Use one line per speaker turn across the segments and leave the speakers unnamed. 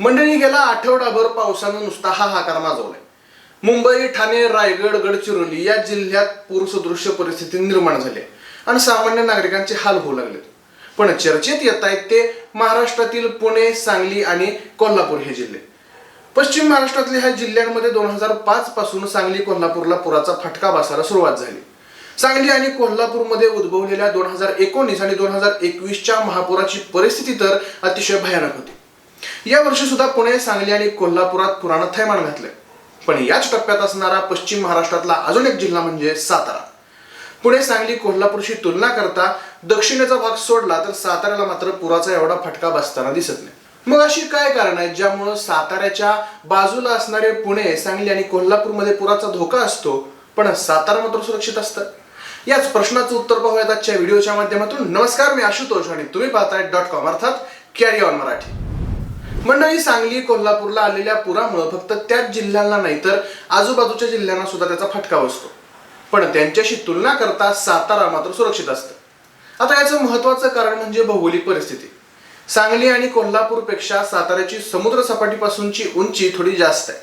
मंडळी गेला आठवडाभर पावसानं नुसता हाहाकार माजवलाय. मुंबई ठाणे रायगड गडचिरोली या जिल्ह्यात पूरसदृश्य परिस्थिती निर्माण झाली आहे आणि सामान्य नागरिकांचे हाल होऊ लागलेत. पण चर्चेत येत आहेत ते महाराष्ट्रातील पुणे सांगली आणि कोल्हापूर हे जिल्हे. पश्चिम महाराष्ट्रातल्या ह्या जिल्ह्यांमध्ये दोन हजार पाच पासून सांगली कोल्हापूरला पुराचा फटका बसायला सुरुवात झाली. सांगली आणि कोल्हापूरमध्ये उद्भवलेल्या दोन हजार एकोणीस आणि दोन हजार एकवीसच्या महापुराची परिस्थिती तर अतिशय भयानक होती. या वर्षी सुद्धा पुणे सांगली आणि कोल्हापुरात पुरानं थैमान घातलंय. पण याच टप्प्यात असणारा पश्चिम महाराष्ट्रातला अजून एक जिल्हा म्हणजे सातारा. पुणे सांगली कोल्हापूरशी तुलना करता दक्षिणेचा भाग सोडला तर साताऱ्याला मात्र पुराचा एवढा फटका बसताना दिसत नाही. मग अशी काय कारण आहेत ज्यामुळं साताऱ्याच्या बाजूला असणारे पुणे सांगली आणि कोल्हापूरमध्ये पुराचा धोका असतो पण सातारा मात्र सुरक्षित असतं? याच प्रश्नाचं उत्तर पाहूयात आजच्या व्हिडिओच्या माध्यमातून. नमस्कार मी आशुतोष आणि तुम्ही पाहताय डॉट कॉम अर्थात कॅरी ऑन मराठी. मंडळी सांगली कोल्हापूरला आलेल्या पुरामुळे फक्त त्याच जिल्ह्यांना नाही तर आजूबाजूच्या जिल्ह्यांना सुद्धा त्याचा फटका बसतो. पण त्यांच्याशी तुलना करता सातारा मात्र सुरक्षित असतं. आता याचं महत्वाचं कारण म्हणजे भौगोलिक परिस्थिती. सांगली आणि कोल्हापूरपेक्षा साताऱ्याची समुद्र सपाटीपासूनची उंची थोडी जास्त आहे.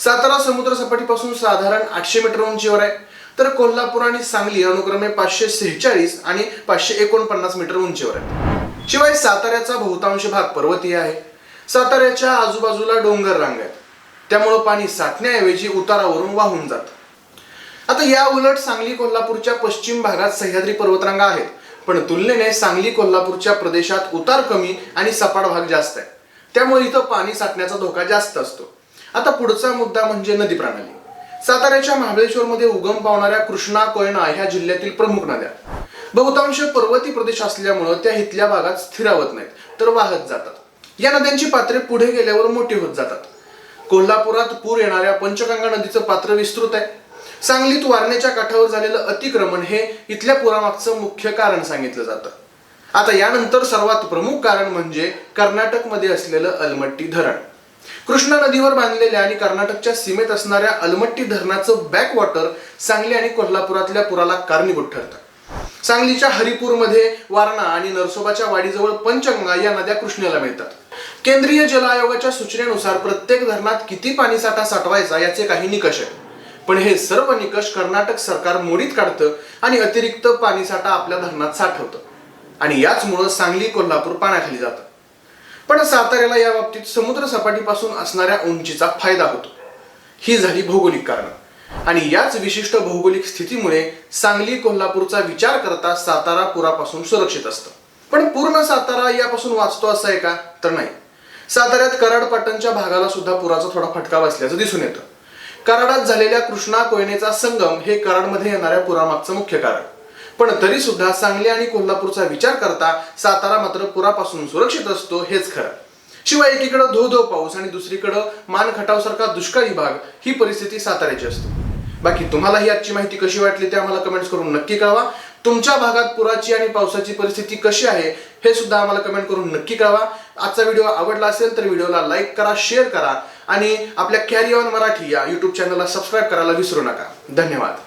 सातारा समुद्र सपाटीपासून साधारण आठशे मीटर उंचीवर आहे. तर कोल्हापूर आणि सांगली अनुक्रमे पाचशे सेहेचाळीस आणि पाचशे एकोणपन्नास मीटर उंचीवर आहे शिवाय साताऱ्याचा बहुतांश भाग पर्वतीय आहे. साताऱ्याच्या आजूबाजूला डोंगर रांग आहेत. त्यामुळं पाणी साठण्याऐवजी उतारावरून वाहून जातं. आता या उलट सांगली कोल्हापूरच्या पश्चिम भागात सह्याद्री पर्वतरांगा आहेत. पण तुलनेने सांगली कोल्हापूरच्या प्रदेशात उतार कमी आणि सपाट भाग जास्त आहे. त्यामुळे इथं पाणी साठण्याचा धोका जास्त असतो. आता पुढचा मुद्दा म्हणजे नदी प्रणाली. साताऱ्याच्या महाबळेश्वरमध्ये उगम पावणाऱ्या कृष्णा कोयना ह्या जिल्ह्यातील प्रमुख नद्या. बहुतांश पर्वती प्रदेश असल्यामुळं त्या इथल्या भागात स्थिरावत नाहीत तर वाहत जातात. या नद्यांची पात्रे पुढे गेल्यावर मोठी होत जातात. कोल्हापुरात पूर येणाऱ्या पंचगंगा नदीचं पात्र विस्तृत आहे. सांगलीत वारण्याच्या काठावर झालेलं अतिक्रमण हे इथल्या पुरामागचं मुख्य कारण सांगितलं जातं. आता यानंतर सर्वात प्रमुख कारण म्हणजे कर्नाटकमध्ये असलेलं अलमट्टी धरण. कृष्णा नदीवर बांधलेल्या आणि कर्नाटकच्या सीमेत असणाऱ्या अलमट्टी धरणाचं बॅकवॉटर सांगली आणि कोल्हापुरातल्या पुराला कारणीभूत ठरतं. सांगलीच्या हरिपूरमध्ये वारणा आणि नरसोबाच्या वाडीजवळ पंचगंगा या नद्या कृष्णेला मिळतात. केंद्रीय जल आयोगाच्या सूचनेनुसार प्रत्येक धरणात किती पाणीसाठा साठवायचा याचे काही निकष आहेत. पण हे सर्व निकष कर्नाटक सरकार मोडीत काढतं आणि अतिरिक्त पाणीसाठा आपल्या धरणात साठवतं. आणि याचमुळं सांगली कोल्हापूर पाण्याखाली जातं. पण साताऱ्याला या बाबतीत समुद्र सपाटीपासून असणाऱ्या उंचीचा फायदा होतो. ही झाली भौगोलिक कारण. आणि याच विशिष्ट भौगोलिक स्थितीमुळे सांगली कोल्हापूरचा विचार करता सातारा पुरापासून सुरक्षित असतं. पण पूर्ण सातारा यापासून वाचतो असं आहे का? तर नाही. साताऱ्यात कराड पाटणच्या भागाला सुद्धा पुराचा थोडा फटका बसल्याचं दिसून येतं. कराडात झालेल्या कृष्णा कोयनेचा संगम हे कराडमध्ये येणाऱ्या पुरामागचं मुख्य कारण. पण तरी सुद्धा सांगली आणि कोल्हापूरचा विचार करता सातारा मात्र पुरापासून सुरक्षित असतो हेच खरं. शिवाय एकीकडं धो धो पाऊस आणि दुसरीकडं मान खटावसारखा दुष्काळी भाग ही परिस्थिती साताऱ्याची असते. बाकी तुम्हाला ही आजची माहिती कशी वाटली ते आम्हाला कमेंट्स करून नक्की कळवा. तुमच्या भागात पुराची आणि पावसाची परिस्थिती कशी आहे हे सुद्धा आम्हाला कमेंट करून नक्की कळवा. आजचा व्हिडिओ आवडला असेल तर व्हिडिओला लाईक करा शेअर करा आणि आपल्या कॅरी ऑन मराठी या युट्यूब चॅनलला सबस्क्राईब करायला विसरू नका. धन्यवाद.